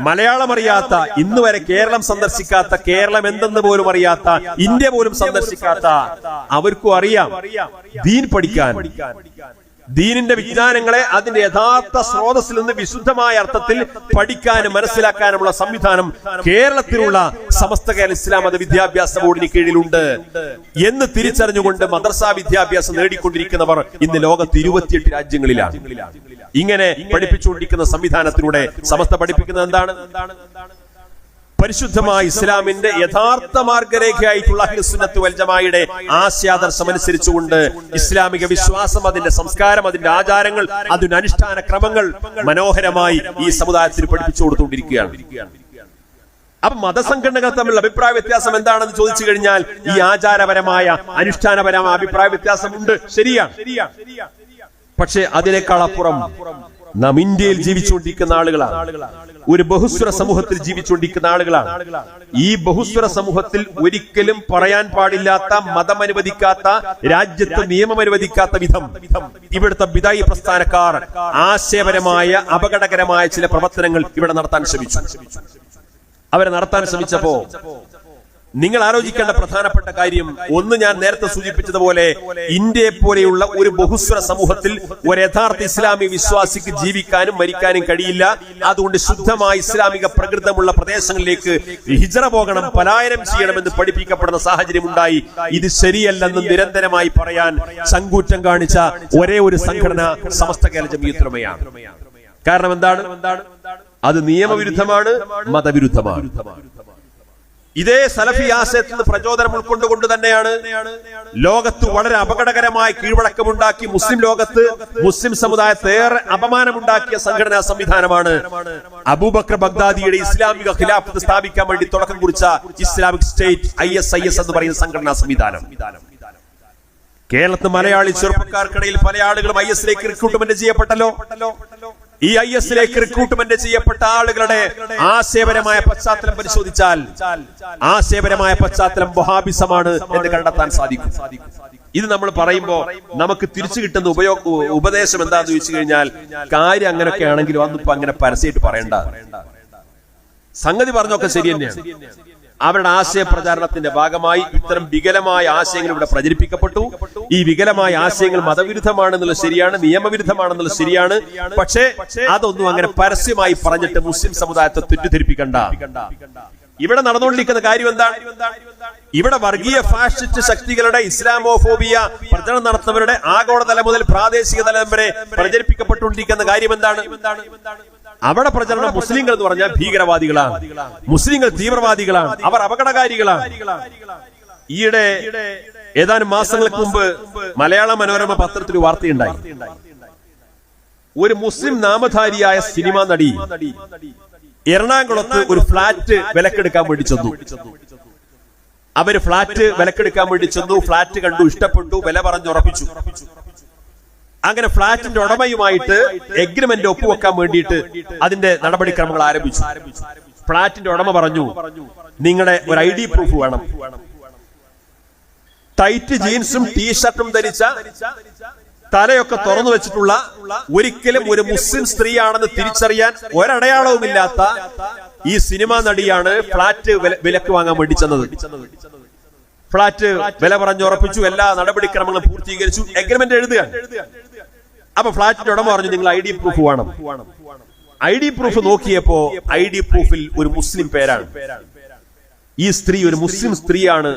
മലയാളം അറിയാത്ത ഇന്ന് വരെ കേരളം സന്ദർശിക്കാത്ത കേരളം എന്തെന്ന് പോലും അറിയാത്ത ഇന്ത്യ പോലും സന്ദർശിക്കാത്ത അവർക്കും അറിയാം ദീൻ പഠിക്കാൻ. ദീനിന്റെ വിജ്ഞാനങ്ങളെ അതിന്റെ യഥാർത്ഥ സ്രോതസ്സിൽ നിന്ന് വിശുദ്ധമായ അർത്ഥത്തിൽ പഠിക്കാനും മനസ്സിലാക്കാനുമുള്ള സംവിധാനം കേരളത്തിലുള്ള സമസ്ത കേരള ഇസ്ലാം മത വിദ്യാഭ്യാസ ബോർഡിന് കീഴിലുണ്ട് എന്ന് തിരിച്ചറിഞ്ഞുകൊണ്ട് മദ്രസ വിദ്യാഭ്യാസം നേടിക്കൊണ്ടിരിക്കുന്നവർ ഇന്ന് ലോകത്ത് ഇരുപത്തിയെട്ട് രാജ്യങ്ങളിലാണ്. ഇങ്ങനെ പഠിപ്പിച്ചുകൊണ്ടിരിക്കുന്ന സംവിധാനത്തിലൂടെ സമസ്ത പഠിപ്പിക്കുന്നത് എന്താണ്? പരിശുദ്ധമായ ഇസ്ലാമിന്റെ യഥാർത്ഥ മാർഗരേഖയായിട്ടുള്ള അഹ്ലുസുന്നത്ത് വൽജമായുടെ ആശയാദർശം അനുസരിച്ചുകൊണ്ട് ഇസ്ലാമിക വിശ്വാസം അതിന്റെ സംസ്കാരം അതിന്റെ ആചാരങ്ങൾ അതിന്റെ അനുഷ്ഠാന ക്രമങ്ങൾ മനോഹരമായി ഈ സമുദായത്തിന് പഠിപ്പിച്ചു കൊടുത്തുകൊണ്ടിരിക്കുകയാണ്. അപ്പൊ മതസംഘടനകൾ തമ്മിലുള്ള അഭിപ്രായ വ്യത്യാസം എന്താണെന്ന് ചോദിച്ചു കഴിഞ്ഞാൽ ഈ ആചാരപരമായ അനുഷ്ഠാനപരമായ അഭിപ്രായ വ്യത്യാസമുണ്ട് ശരിയാണ് പക്ഷെ അതിനേക്കാൾ അപ്പുറം നാം ഇന്ത്യയിൽ ജീവിച്ചുകൊണ്ടിരിക്കുന്ന ആളുകളാണ്. ഒരു ബഹുസ്വര സമൂഹത്തിൽ ജീവിച്ചുകൊണ്ടിരിക്കുന്ന ആളുകളാണ്. ഈ ബഹുസ്വര സമൂഹത്തിൽ ഒരിക്കലും പറയാൻ പാടില്ലാത്ത മതം അനുവദിക്കാത്ത രാജ്യത്ത് നിയമം അനുവദിക്കാത്ത വിധം ഇവിടുത്തെ വിദായി പ്രസ്ഥാനക്കാർ ആശയപരമായ അപകടകരമായ ചില പ്രവർത്തനങ്ങൾ ഇവിടെ നടത്താൻ ശ്രമിച്ചു. അവരെ നടത്താൻ ശ്രമിച്ചപ്പോ നിങ്ങൾ ആലോചിക്കേണ്ട പ്രധാനപ്പെട്ട കാര്യം ഒന്ന് ഞാൻ നേരത്തെ സൂചിപ്പിച്ചതുപോലെ ഇന്ത്യയെ പോലെയുള്ള ഒരു ബഹുസ്വര സമൂഹത്തിൽ ഒരു യഥാർത്ഥ ഇസ്ലാമിക വിശ്വാസിക്ക് ജീവിക്കാനും മരിക്കാനും കഴിയില്ല. അതുകൊണ്ട് ശുദ്ധമായ ഇസ്ലാമിക പ്രകൃതമുള്ള പ്രദേശങ്ങളിലേക്ക് ഹിജറ പോകണം പലായനം ചെയ്യണമെന്ന് പഠിപ്പിക്കപ്പെടുന്ന സാഹചര്യം ഉണ്ടായി ഇത് ശരിയല്ലെന്ന് നിരന്തരമായി പറയാൻ ചങ്കൂറ്റം കാണിച്ച ഒരേ ഒരു സംഘടന സമസ്ത കേരള ജമീത്രമയാണ് കാരണം എന്താണ്? അത് നിയമവിരുദ്ധമാണ് മതവിരുദ്ധമാണ്. ഇതേ സലഫി ആശയത്തിൽ നിന്ന് പ്രചോദനം ഉൾക്കൊണ്ടുകൊണ്ട് തന്നെയാണ് ലോകത്ത് വളരെ അപകടകരമായ കീഴ്വഴക്കമുണ്ടാക്കി മുസ്ലിം ലോകത്ത് മുസ്ലിം സമുദായത്തെ ഏറെ അപമാനമുണ്ടാക്കിയ സംഘടനാ സംവിധാനമാണ് അബൂബക്കർ ബഗ്ദാദിയുടെ ഇസ്ലാമിക ഖിലാഫത്ത് സ്ഥാപിക്കാൻ വേണ്ടി തുടക്കം കുറിച്ച Islamic State I S I S എന്ന് പറയുന്ന സംഘടനാ സംവിധാനം. കേരളത്തിൽ മലയാളി ചെറുപ്പക്കാർക്കിടയിൽ പല ആളുകളും ഐ എസിലേക്ക് റിക്രൂട്ട്മെന്റ് ചെയ്യപ്പെട്ടല്ലോ. ഈ ഐ എസിലേക്ക് റിക്രൂട്ട്മെന്റ് ചെയ്യപ്പെട്ട ആളുകളുടെ ആശയപരമായ പശ്ചാത്തലം പരിശോധിച്ചാൽ ആശയപരമായ പശ്ചാത്തലം വഹാബിസമാണ് എന്ന് കണ്ടെത്താൻ സാധിക്കും. ഇത് നമ്മൾ പറയുമ്പോൾ നമുക്ക് തിരിച്ചു കിട്ടുന്ന ഉപയോഗ ഉപദേശം എന്താന്ന് ചോദിച്ചു കഴിഞ്ഞാൽ കാര്യം അങ്ങനെയൊക്കെ ആണെങ്കിലും അന്നിപ്പോ അങ്ങനെ പരസ്യമായിട്ട് പറയണ്ട. സംഗതി പറഞ്ഞൊക്കെ ശരി തന്നെയാണ്. അവരുടെ ആശയ പ്രചാരണത്തിന്റെ ഭാഗമായി ഇത്തരം വികലമായ ആശയങ്ങൾ ഇവിടെ പ്രചരിപ്പിക്കപ്പെട്ടു. ഈ വികലമായ ആശയങ്ങൾ മതവിരുദ്ധമാണെന്നുള്ളത് ശരിയാണ് നിയമവിരുദ്ധമാണെന്നുള്ളത് ശരിയാണ്. പക്ഷേ അതൊന്നും അങ്ങനെ പരസ്യമായി പറഞ്ഞിട്ട് മുസ്ലിം സമുദായത്തെ തെറ്റിദ്ധരിപ്പിക്കണ്ട. ഇവിടെ നടന്നുകൊണ്ടിരിക്കുന്ന കാര്യം എന്താണ്? ഇവിടെ വർഗീയ ഫാഷിസ്റ്റ് ശക്തികളുടെ ഇസ്ലാമോഫോബിയ പ്രചരണം നടത്തുന്നവരുടെ ആഗോളതലം മുതൽ പ്രാദേശിക തലം വരെ പ്രചരിപ്പിക്കപ്പെട്ടുകൊണ്ടിരിക്കുന്ന കാര്യം എന്താണ്? അവിടെ പ്രചരണം മുസ്ലിങ്ങൾ എന്ന് പറഞ്ഞാൽ ഭീകരവാദികളാണ്. മുസ്ലിങ്ങൾ തീവ്രവാദികളാണ്. അവർ അപകടകാരികളാണ്. ഈയിടെ ഏതാനും മാസങ്ങൾക്ക് മുമ്പ് മലയാള മനോരമ പത്രത്തിൽ വാർത്തയുണ്ടായി. ഒരു മുസ്ലിം നാമധാരിയായ സിനിമാ നടി എറണാകുളത്ത് ഒരു ഫ്ളാറ്റ് വിലക്കെടുക്കാൻ വേണ്ടി ചെന്നു. അവർ ഫ്ളാറ്റ് വിലക്കെടുക്കാൻ വേണ്ടി ചെന്നു. ഫ്ളാറ്റ് കണ്ടു ഇഷ്ടപ്പെട്ടു. വില പറഞ്ഞുറപ്പിച്ചു അങ്ങനെ ഫ്ളാറ്റിന്റെ ഉടമയുമായിട്ട് എഗ്രിമെന്റ് ഒപ്പുവെക്കാൻ വേണ്ടിയിട്ട് അതിന്റെ നടപടിക്രമങ്ങൾ ആരംഭിച്ചു. ഫ്ളാറ്റിന്റെ ഉടമ പറഞ്ഞു നിങ്ങളുടെ ഒരു ഐ ഡി പ്രൂഫ് വേണം. ടൈറ്റ് ജീൻസും ടീഷർട്ടും ധരിച്ച തലയൊക്കെ തുറന്നു വെച്ചിട്ടുള്ള ഒരിക്കലും ഒരു മുസ്ലിം സ്ത്രീയാണെന്ന് തിരിച്ചറിയാൻ ഒരടയാളവുമില്ലാത്ത ഈ സിനിമാ നടിയാണ് ഫ്ളാറ്റ് വിലക്ക് വാങ്ങാൻ വേണ്ടി ചെന്നത്. ഫ്ളാറ്റ് വില പറഞ്ഞു പറഞ്ഞുറപ്പിച്ചു എല്ലാ നടപടിക്രമങ്ങളും പൂർത്തീകരിച്ചു. എഗ്രിമെന്റ് എഴുതുകയാണ്. അപ്പൊ ഫ്ളാറ്റിന്റെ ഉടമ പറഞ്ഞു നിങ്ങൾ ഐ ഡി പ്രൂഫ് വേണം. ഐ ഡി പ്രൂഫ് നോക്കിയപ്പോ ഐ ഡി പ്രൂഫിൽ ഒരു മുസ്ലിം പേരാണ്. ഈ സ്ത്രീ ഒരു മുസ്ലിം സ്ത്രീയാണ്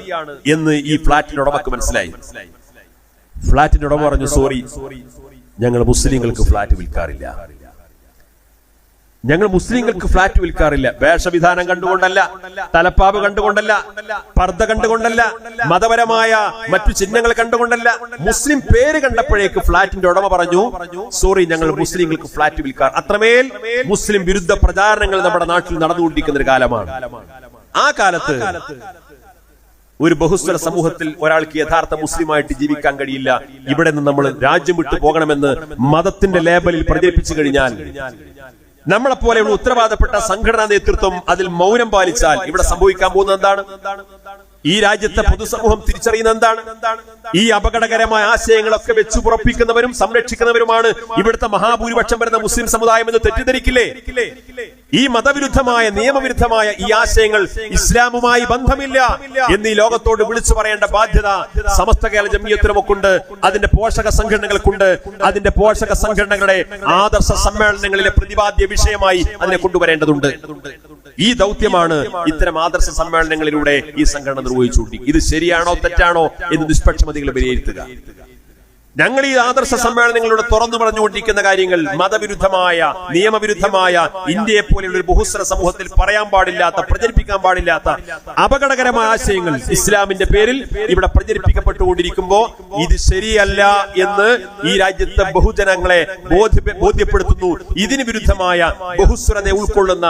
എന്ന് ഈ ഫ്ളാറ്റിന്റെ ഉടമക്ക് മനസ്സിലായി. ഫ്ലാറ്റിന്റെ ഉടമ പറഞ്ഞു സോറി ഞങ്ങൾ മുസ്ലിങ്ങൾക്ക് ഫ്ലാറ്റ് വിൽക്കാറില്ല. ഞങ്ങൾ മുസ്ലിങ്ങൾക്ക് ഫ്ലാറ്റ് വിൽക്കാറില്ല. വേഷവിധാനം കണ്ടുകൊണ്ടല്ല തലപ്പാവ് കണ്ടുകൊണ്ടല്ല പർദ്ദ കണ്ടുകൊണ്ടല്ല മതപരമായ മറ്റു ചിഹ്നങ്ങൾ കണ്ടുകൊണ്ടല്ല. മുസ്ലിം പേര് കണ്ടപ്പോഴേക്ക് ഫ്ലാറ്റിന്റെ ഉടമ പറഞ്ഞു സോറി ഞങ്ങൾ മുസ്ലിങ്ങൾക്ക് ഫ്ലാറ്റ് വിൽക്കാർ അത്രമേൽ മുസ്ലിം വിരുദ്ധ പ്രചാരണങ്ങൾ നമ്മുടെ നാട്ടിൽ നടന്നുകൊണ്ടിരിക്കുന്ന ഒരു കാലമാണ്. ആ കാലത്ത് ഒരു ബഹുസ്വര സമൂഹത്തിൽ ഒരാൾക്ക് യഥാർത്ഥ മുസ്ലിമായിട്ട് ജീവിക്കാൻ കഴിയില്ല. ഇവിടെ നിന്ന് നമ്മൾ രാജ്യം വിട്ടു പോകണമെന്ന് മതത്തിന്റെ ലേബലിൽ പ്രചരിപ്പിച്ചു കഴിഞ്ഞാൽ നമ്മളെ പോലെയുള്ള ഉത്തരവാദപ്പെട്ട സംഘടനാ നേതൃത്വം അതിൽ മൗനം പാലിച്ചാൽ ഇവിടെ സംഭവിക്കാൻ പോകുന്നത് എന്താണ്? ഈ രാജ്യത്തെ പൊതുസമൂഹം തിരിച്ചറിയുന്ന എന്താണ്? ഈ അപകടകരമായ ആശയങ്ങളൊക്കെ വെച്ചു പുറപ്പിക്കുന്നവരും സംരക്ഷിക്കുന്നവരുമാണ് ഇവിടുത്തെ മഹാഭൂരിപക്ഷം വരുന്ന മുസ്ലിം സമുദായം എന്ന് തെറ്റിദ്ധരിക്കില്ലേ? ഈ മതവിരുദ്ധമായ നിയമവിരുദ്ധമായ ഈ ആശയങ്ങൾ ഇസ്ലാമുമായി ബന്ധമില്ല എന്ന് ഈ ലോകത്തോട് വിളിച്ചു പറയേണ്ട ബാധ്യത സമസ്ത കേരള ജമീയത്തിനുമൊക്കെയുണ്ട് അതിന്റെ പോഷക സംഘടനകൾക്കുണ്ട്. അതിന്റെ പോഷക സംഘടനകളുടെ ആദർശ സമ്മേളനങ്ങളിലെ പ്രതിപാദ്യ വിഷയമായി അതിനെ കൊണ്ടുവരേണ്ടതുണ്ട്. ഈ ദൗത്യമാണ് ഇത്തരം ആദർശ സമ്മേളനങ്ങളിലൂടെ ഈ സംഘടന നിർവഹിച്ചുകൊണ്ടി ഇത് ശരിയാണോ തെറ്റാണോ എന്ന് നിഷ്പക്ഷമതികൾ വിലയിരുത്തുക. ഞങ്ങൾ ഈ ആദർശ സമ്മേളനങ്ങളിലൂടെ തുറന്നു പറഞ്ഞുകൊണ്ടിരിക്കുന്ന കാര്യങ്ങൾ മതവിരുദ്ധമായ നിയമവിരുദ്ധമായ ഇന്ത്യയെ പോലെയുള്ള ഒരു ബഹുസ്വര സമൂഹത്തിൽ പറയാൻ പാടില്ലാത്ത പ്രചരിപ്പിക്കാൻ പാടില്ലാത്ത അപകടകരമായ ആശയങ്ങൾ ഇസ്ലാമിന്റെ പേരിൽ ഇവിടെ പ്രചരിപ്പിക്കപ്പെട്ടുകൊണ്ടിരിക്കുമ്പോ ഇത് ശരിയല്ല എന്ന് ഈ രാജ്യത്തെ ബഹുജനങ്ങളെ ബോധ്യ ബോധ്യപ്പെടുത്തുന്നു. ഇതിന് വിരുദ്ധമായ ബഹുസ്വരനെ ഉൾക്കൊള്ളുന്ന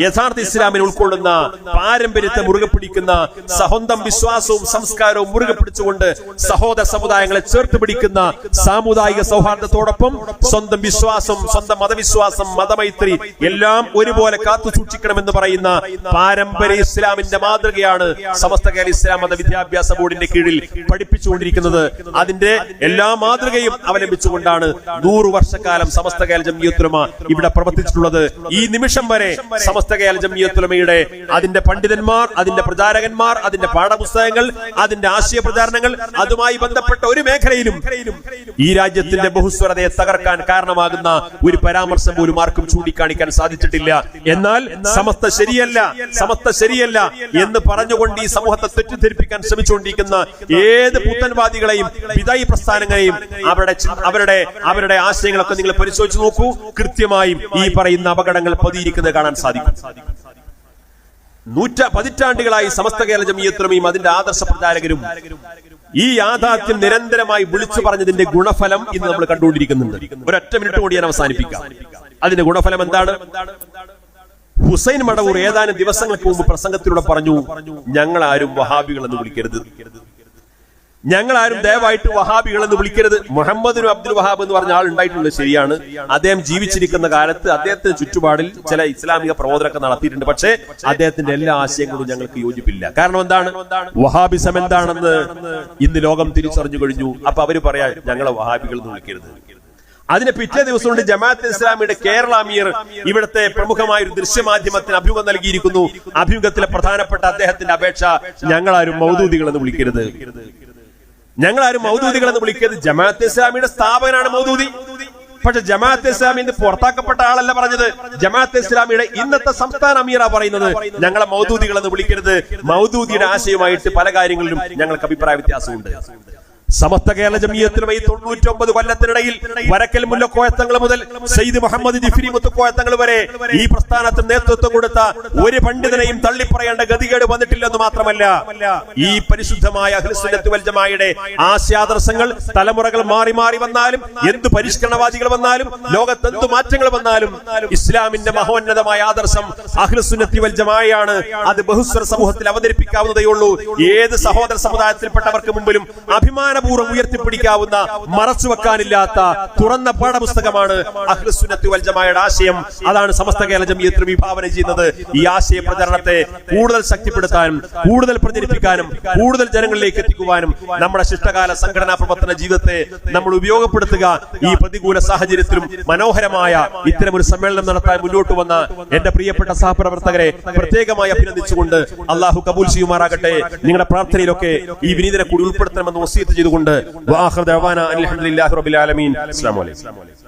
യഥാർത്ഥ ഇസ്ലാമിനെ ഉൾക്കൊള്ളുന്ന പാരമ്പര്യത്തെ മുറുകെ പിടിക്കുന്ന സഹോന്തം വിശ്വാസവും സംസ്കാരവും മുറുകെ പിടിച്ചുകൊണ്ട് സഹോദര സമുദായങ്ങളെ ചേർത്ത് പിടിക്കുന്ന സാമുദായിക സൗഹാർദ്ദത്തോടൊപ്പം സ്വന്തം വിശ്വാസം സ്വന്തം മതവിശ്വാസം മതമൈത്രി എല്ലാം ഒരുപോലെ കാത്തു സൂക്ഷിക്കണമെന്ന് പറയുന്ന പാരമ്പര്യ ഇസ്ലാമിന്റെ മാതൃകയാണ് സമസ്ത കേരള ഇസ്ലാം മത വിദ്യാഭ്യാസ ബോർഡിന്റെ കീഴിൽ പഠിപ്പിച്ചുകൊണ്ടിരിക്കുന്നത്. അതിന്റെ എല്ലാ മാതൃകയും അവലംബിച്ചുകൊണ്ടാണ് നൂറു വർഷക്കാലം സമസ്ത കേരള ജമിയത്തുലമ ഇവിടെ പ്രവർത്തിച്ചിട്ടുള്ളത്. ഈ നിമിഷം വരെ സമസ്ത കേരള ജമിയത്തുലമയുടെ അതിന്റെ പണ്ഡിതന്മാർ അതിന്റെ പ്രചാരകന്മാർ അതിന്റെ പാഠപുസ്തകങ്ങൾ അതിന്റെ ആശയ പ്രചാരണങ്ങൾ അതുമായി ബന്ധപ്പെട്ട ഒരു മേഖലയിലും ഈ രാജ്യത്തിന്റെ ബഹുസ്വരതയെ തകർക്കാൻ കാരണമാകുന്ന ഒരു പരാമർശം പോലും ആർക്കും ചൂണ്ടിക്കാണിക്കാൻ സാധിച്ചിട്ടില്ല. എന്നാൽ സമസ്ത ശരിയല്ല സമസ്ത ശരിയല്ല എന്ന് പറഞ്ഞുകൊണ്ട് ഈ സമൂഹത്തെ തെറ്റിദ്ധരിപ്പിക്കാൻ ശ്രമിച്ചുകൊണ്ടിരിക്കുന്ന ഏത് പുത്തൻവാദികളെയും വിദായി പ്രസ്ഥാനങ്ങളെയും അവരുടെ അവരുടെ അവരുടെ ആശയങ്ങളൊക്കെ നിങ്ങൾ പരിശോധിച്ച് നോക്കൂ. കൃത്യമായും ഈ പറയുന്ന അപകടങ്ങൾ പതിയിരിക്കുന്നത് കാണാൻ സാധിക്കും. നൂറ്റ പതിറ്റാണ്ടുകളായി സമസ്ത കേരള ജമീയത്രമയും അതിന്റെ ആദർശ പ്രചാരകരും ഈ യാഥാർത്ഥ്യം നിരന്തരമായി വിളിച്ചു പറഞ്ഞതിന്റെ ഗുണഫലം ഇന്ന് നമ്മൾ കണ്ടുകൊണ്ടിരിക്കുന്നുണ്ട്. ഒരൊറ്റ മിനിറ്റ് കൂടി ഞാൻ അവസാനിപ്പിക്കാം. അതിന്റെ ഗുണഫലം എന്താണ്? ഹുസൈൻ മടവൂർ ഏതാനും ദിവസങ്ങൾക്ക് മുമ്പ് പ്രസംഗത്തിലൂടെ പറഞ്ഞു ഞങ്ങൾ ആരും വഹാബികൾ എന്ന് വിളിക്കരുത്. ഞങ്ങൾ ആരും ദയവായിട്ട് വഹാബികൾ എന്ന് വിളിക്കരുത്. മുഹമ്മദിനും അബ്ദുൽ വഹാബ് എന്ന് പറഞ്ഞ ആൾ ഉണ്ടായിട്ടുള്ളത് ശരിയാണ്. അദ്ദേഹം ജീവിച്ചിരിക്കുന്ന കാലത്ത് അദ്ദേഹത്തിന് ചുറ്റുപാടിൽ ചില ഇസ്ലാമിക പ്രബോധനമൊക്കെ നടത്തിയിട്ടുണ്ട്. പക്ഷേ അദ്ദേഹത്തിന്റെ എല്ലാ ആശയങ്ങളും ഞങ്ങൾക്ക് യോജിപ്പില്ല. കാരണം എന്താണ്? വഹാബിസം എന്താണെന്ന് ഇന്ന് ലോകം തിരിച്ചറിഞ്ഞു കഴിഞ്ഞു. അപ്പൊ അവർ പറയാ ഞങ്ങളെ വഹാബികൾ എന്ന് വിളിക്കരുത്. അതിന് പിറ്റേ ദിവസം കൊണ്ട് ജമാഅത്ത് ഇസ്ലാമിയുടെ കേരള അമീർ. ഇവിടുത്തെ പ്രമുഖമായ ഒരു ദൃശ്യമാധ്യമത്തിന് അഭിമുഖം നൽകിയിരിക്കുന്നു. അഭിമുഖത്തിലെ പ്രധാനപ്പെട്ട അദ്ദേഹത്തിന്റെ അപേക്ഷ ഞങ്ങളാരും മൗദൂദികൾ എന്ന് വിളിക്കരുത്. ഞങ്ങൾ ആരും മൗദൂദികൾ എന്ന് വിളിക്കരുത്. ജമാഅത്ത് ഇസ്ലാമിയുടെ സ്ഥാപകനാണ് മൗദൂദി. പക്ഷെ ജമാഅത്ത് ഇസ്ലാമി ഇന്ന് പുറത്താക്കപ്പെട്ട ആളല്ല പറഞ്ഞത്. ജമാഅത്ത് ഇസ്ലാമിയുടെ ഇന്നത്തെ സംസ്ഥാന അമീറ പറയുന്നത് ഞങ്ങളെ മൗദൂദികൾ എന്ന് വിളിക്കരുത്. മൗദൂദിയുടെ ആശയമായിട്ട് പല കാര്യങ്ങളിലും ഞങ്ങൾക്ക് അഭിപ്രായ വ്യത്യാസമുണ്ട്. സമസ്ത കേരള ജമീയത്തിലും വൈ തൊണ്ണൂറ്റി ഒമ്പത് കൊല്ലത്തിനിടയിൽ വരക്കൽ മുല്ലക്കോയത്തങ്ങൾ മുതൽ സയ്യിദ് മുഹമ്മദ് ജിഫിരി മുത്തുക്കോയത്തങ്ങൾ വരെ ഈ പ്രസ്ഥാനത്തിന് നേതൃത്വം കൊടുത്ത ഒരു പണ്ഡിതനെയും തള്ളിപ്പറയേണ്ട ഗതികേട് വന്നിട്ടില്ലെന്ന് മാത്രമല്ല ഈ പരിശുദ്ധമായ ജമാഅയുടെ ആശയാദർശങ്ങൾ തലമുറകൾ മാറി മാറി വന്നാലും എന്ത് പരിഷ്കരണവാദികൾ വന്നാലും ലോകത്ത് എന്ത് മാറ്റങ്ങൾ വന്നാലും ഇസ്ലാമിന്റെ മഹോന്നതമായ ആദർശം അഹ്ലുസുന്നത്തി വൽ അത് ബഹുസ്വര സമൂഹത്തിൽ അവതരിപ്പിക്കാവുന്നതേ ഉള്ളൂ ഏത് സഹോദര സമുദായത്തിൽപ്പെട്ടവർക്ക് മുമ്പിലും അഭിമാനപൂർവം ഉയർത്തിപ്പിടിക്കാവുന്ന മറച്ചു വെക്കാനില്ലാത്ത തുറന്ന പാഠപുസ്തകമാണ് ആശയം. അതാണ് സമസ്ത കേരള ജമീയത്ത് വിഭാവന ചെയ്യുന്നത്. ഈ ആശയ പ്രചരണത്തെ കൂടുതൽ ശക്തിപ്പെടുത്താനും കൂടുതൽ പ്രചരിപ്പിക്കാനും കൂടുതൽ ജനങ്ങളിലേക്ക് എത്തിക്കുവാനും നമ്മുടെ ശിഷ്ടകാല സംഘടനാ പ്രവർത്തന ജീവിതത്തെ നമ്മൾ ഉപയോഗപ്പെടുത്തുക. ഈ പ്രതികൂല സാഹചര്യത്തിലും മനോഹരമായ ഇത്തരം ഒരു സമ്മേളനം നടത്താൻ മുന്നോട്ട് വന്ന എന്റെ പ്രിയപ്പെട്ട സഹപ്രവർത്തകരെ പ്രത്യേകമായി അഭിനന്ദിച്ചുകൊണ്ട് അള്ളാഹു കബൂൽ ചെയ്യുമാറാകട്ടെ. നിങ്ങളുടെ പ്രാർത്ഥനയിലൊക്കെ ഈ വിനീതനെ കൂടി ഉൾപ്പെടുത്തണമെന്ന് വസീത്ത് ചെയ്തുകൊണ്ട് അൽഹംദുലില്ലാഹി റബ്ബിൽ ആലമീൻ. അസ്സലാമു അലൈക്കും.